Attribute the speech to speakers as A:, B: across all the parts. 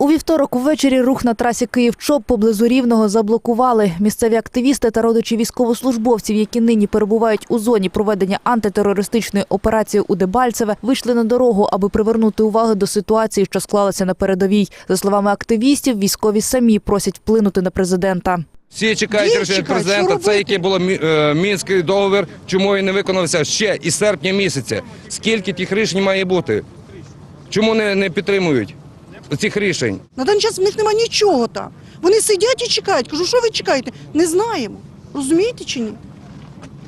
A: У вівторок ввечері рух на трасі Київ-Чоп поблизу Рівного заблокували. Місцеві активісти та родичі військовослужбовців, які нині перебувають у зоні проведення антитерористичної операції у Дебальцеве, вийшли на дорогу, аби привернути увагу до ситуації, що склалася на передовій. За словами активістів, військові самі просять вплинути на президента.
B: Всі чекають
C: Є,
B: рішення
C: чекають,
B: президента. Це який було е, мінський договір, чому він не виконався ще із серпня місяця. Скільки тих рішень має бути? Чому не, не підтримують цих рішень?
C: На даний час в них немає нічого там. Вони сидять і чекають. Кажу, що ви чекаєте? Не знаємо. Розумієте чи ні?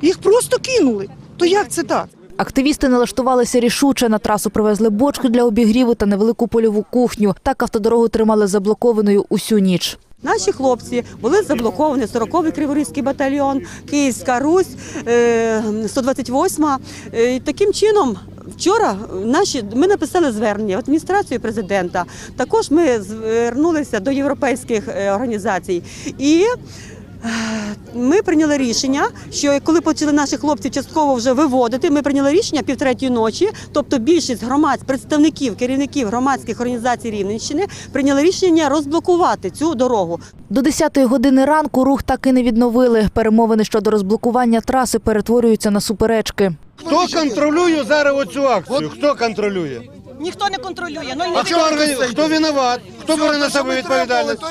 C: Їх просто кинули. То як це так?
A: Активісти налаштувалися рішуче. На трасу привезли бочку для обігріву та невелику польову кухню. Так автодорогу тримали заблокованою усю ніч.
D: Наші хлопці були заблоковані 40-й Криворізький батальйон, Київська Русь, е, 128-ма. Е, Таким чином, вчора наші ми написали звернення в адміністрацію президента. Також ми звернулися до європейських е, організацій і. Ми прийняли рішення, що коли почали наші хлопці частково вже виводити, ми прийняли рішення півтретьої ночі, тобто більшість громад, представників, керівників громадських організацій Рівненщини прийняли рішення розблокувати цю дорогу.
A: До 10-ї години ранку рух так і не відновили. Перемовини щодо розблокування траси перетворюються на суперечки.
E: Хто контролює зараз оцю акцію? Хто контролює?
D: Ніхто не контролює. Ну,
E: А чого органі... хто виноват? Хто бере на себе відповідальність?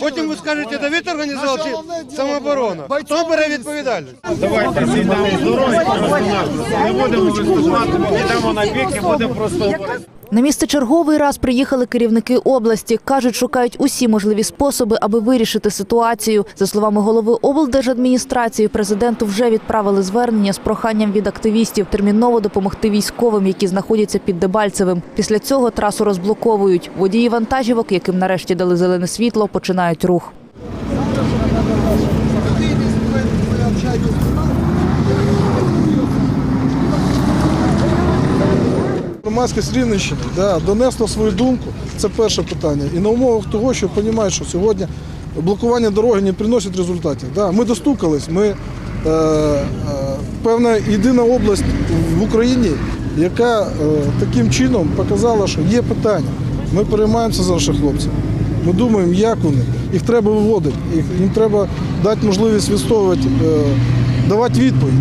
E: Потім ви скажете, Давид організував чи самооборона? Хто бере відповідальність?
F: Давайте зійдемо здоров'я, не будемо виступати, підемо на бік і будемо просто.
A: На місце черговий раз приїхали керівники області. Кажуть, шукають усі можливі способи, аби вирішити ситуацію. За словами голови облдержадміністрації, президенту вже відправили звернення з проханням від активістів терміново допомогти військовим, які знаходяться під Дебальцевим. Після цього трасу розблоковують. Водії вантажівок, яким нарешті дали зелене світло, починають рух.
G: Громадськість Рівненщини да, донесла свою думку. Це перше питання. І на умовах того, що розуміють, що сьогодні блокування дороги не приносить результатів. Да, ми достукались, ми е, е, певна єдина область в Україні, яка е, таким чином показала, що є питання. Ми переймаємося за наших хлопців. Ми думаємо, як вони. Їх треба виводити, їх, їм треба дати можливість відстоювати, е, давати відповідь.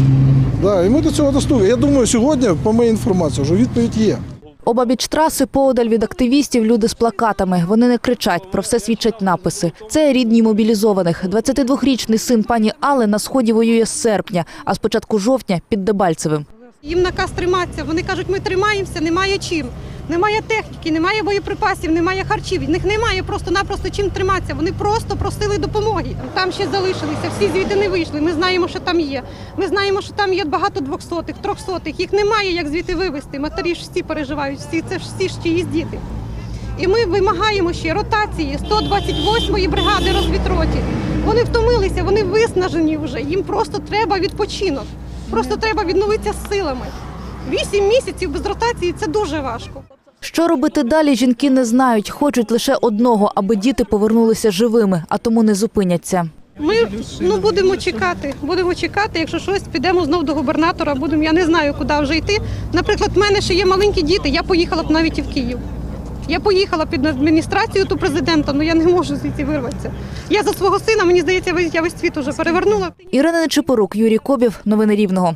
G: Да, і ми до цього доступні. Я думаю, сьогодні, по моїй інформації, вже відповідь є.
A: Обабіч траси поодаль від активістів люди з плакатами. Вони не кричать, про все свідчать написи. Це рідні мобілізованих. 22-річний син пані Алли на сході воює з серпня, а з початку жовтня під Дебальцевим.
H: Їм наказ триматися. Вони кажуть, ми тримаємося, немає чим. Немає техніки, немає боєприпасів, немає харчів. В них немає просто-напросто чим триматися. Вони просто просили допомоги. Там ще залишилися, всі звідти не вийшли. Ми знаємо, що там є. Ми знаємо, що там є багато двохсотих, трьохсотих. Їх немає як звідти вивезти. Матері ж всі переживають, всі це ж всі ж чиїсь діти. І ми вимагаємо ще ротації 128-ї бригади розвідроті. Вони втомилися, вони виснажені вже. Їм просто треба відпочинок. Просто треба відновитися з силами. Вісім місяців без ротації це дуже важко.
A: Що робити далі, жінки не знають. Хочуть лише одного, аби діти повернулися живими, а тому не зупиняться.
H: Ми ну будемо чекати. Будемо чекати. Якщо щось, підемо знов до губернатора. Будемо. Я не знаю, куди вже йти. Наприклад, в мене ще є маленькі діти. Я поїхала б навіть і в Київ. Я поїхала під адміністрацію ту президента, але я не можу звідси вирватися. Я за свого сина, мені здається, я весь світ уже перевернула.
A: Ірина Нечипорук, Юрій Кобів. Новини Рівного.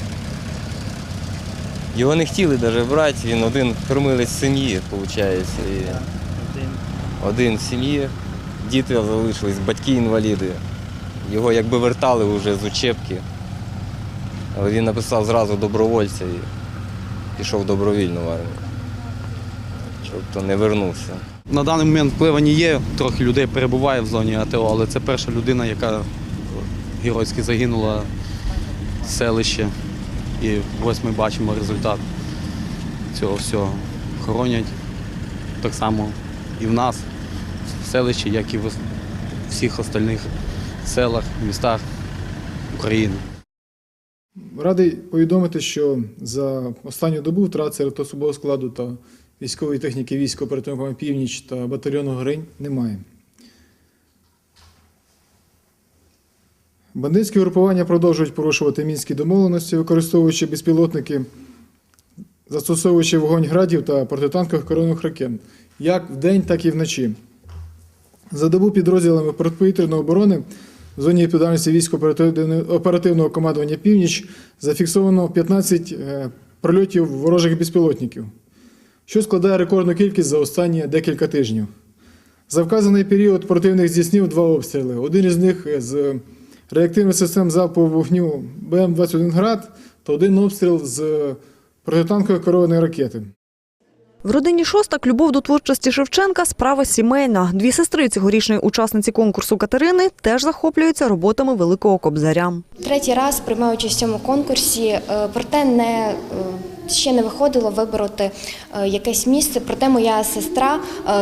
I: Його не хотіли навіть брати, він один кормилець сім'ї, виходить. І один в сім'ї, діти залишились, батьки інваліди. Його якби вертали вже з учебки. Але він написав зразу добровольця і пішов добровільно в армію. Тобто не вернувся.
J: На даний момент в Пливані є, трохи людей перебуває в зоні АТО, але це перша людина, яка геройськи загинула з селища. І ось ми бачимо результат цього всього. хоронять так само і в нас, в селищі, як і в всіх остальних селах, містах України.
K: Радий повідомити, що за останню добу втрат серед особового складу та військової техніки військ оперативного північ та батальйону Гринь немає. Бандитські групування продовжують порушувати мінські домовленості, використовуючи безпілотники, застосовуючи вогонь градів та протитанкових коронних ракет, як вдень, так і вночі. За добу підрозділами протиповітряної оборони в зоні відповідальності військ оперативного командування Північ зафіксовано 15 е, прольотів ворожих безпілотників, що складає рекордну кількість за останні декілька тижнів. За вказаний період противник здійснив два обстріли. Один із них з реактивних систем залпового вогню БМ-21 «Град» та один обстріл з протитанкової керованої ракети.
L: В родині Шостак любов до творчості Шевченка справа сімейна. Дві сестри цьогорічної учасниці конкурсу Катерини теж захоплюються роботами Великого Кобзаря.
M: Третій раз приймаю участь в цьому конкурсі, е, проте не, е, ще не виходило вибороти е, якесь місце. Проте моя сестра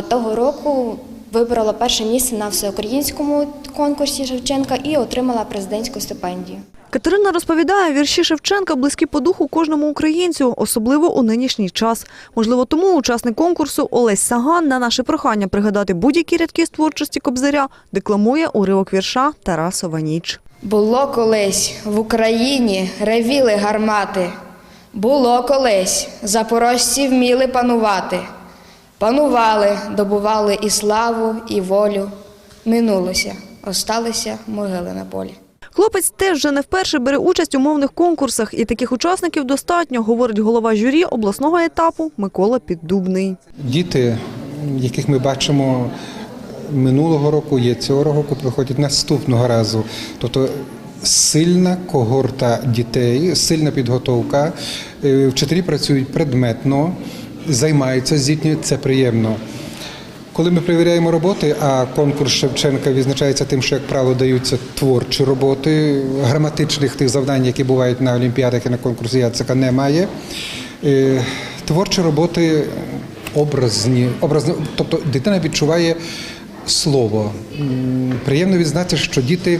M: того року виборола перше місце на всеукраїнському конкурсі Шевченка і отримала президентську стипендію.
L: Катерина розповідає, вірші Шевченка близькі по духу кожному українцю, особливо у нинішній час. Можливо, тому учасник конкурсу Олесь Саган на наше прохання пригадати будь-які рядки з творчості Кобзаря декламує уривок вірша Тарасова ніч.
M: Було колись в Україні ревіли гармати. Було колись запорожці вміли панувати. Панували, добували і славу, і волю. Минулося, осталися могили на полі.
L: Хлопець теж вже не вперше бере участь у мовних конкурсах, і таких учасників достатньо, говорить голова журі обласного етапу Микола Піддубний.
N: Діти, яких ми бачимо минулого року, є цього року, виходять наступного разу. Тобто сильна когорта дітей, сильна підготовка. Е, Вчителі працюють предметно, займаються з дітьми, це приємно. Коли ми перевіряємо роботи, а конкурс Шевченка відзначається тим, що, як правило, даються творчі роботи, граматичних тих завдань, які бувають на олімпіадах і на конкурсі Яцика, немає. Е, Творчі роботи образні, образні, тобто дитина відчуває слово. Приємно відзнати, що діти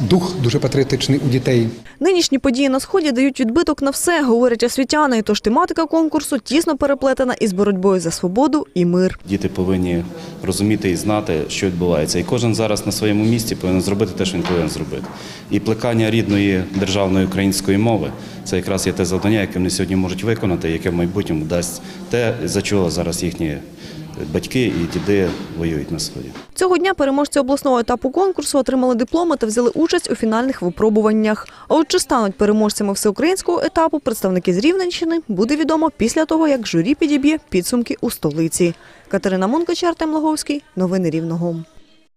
N: дух дуже патріотичний у дітей.
L: Нинішні події на сході дають відбиток на все, говорять освітяни. Тож тематика конкурсу тісно переплетена із боротьбою за свободу і мир.
O: Діти повинні розуміти і знати, що відбувається. І кожен зараз на своєму місці повинен зробити те, що він повинен зробити. І плекання рідної державної української мови це якраз є те завдання, яке вони сьогодні можуть виконати, яке в майбутньому дасть те, за чого зараз їхні батьки і діди воюють на сході.
L: Цього дня переможці обласного етапу конкурсу отримали дипломи та взяли участь у фінальних випробуваннях. А от чи стануть переможцями всеукраїнського етапу представники з Рівненщини, буде відомо після того, як журі підіб'є підсумки у столиці. Катерина Мункач, Артем Логовський Новини Рівного.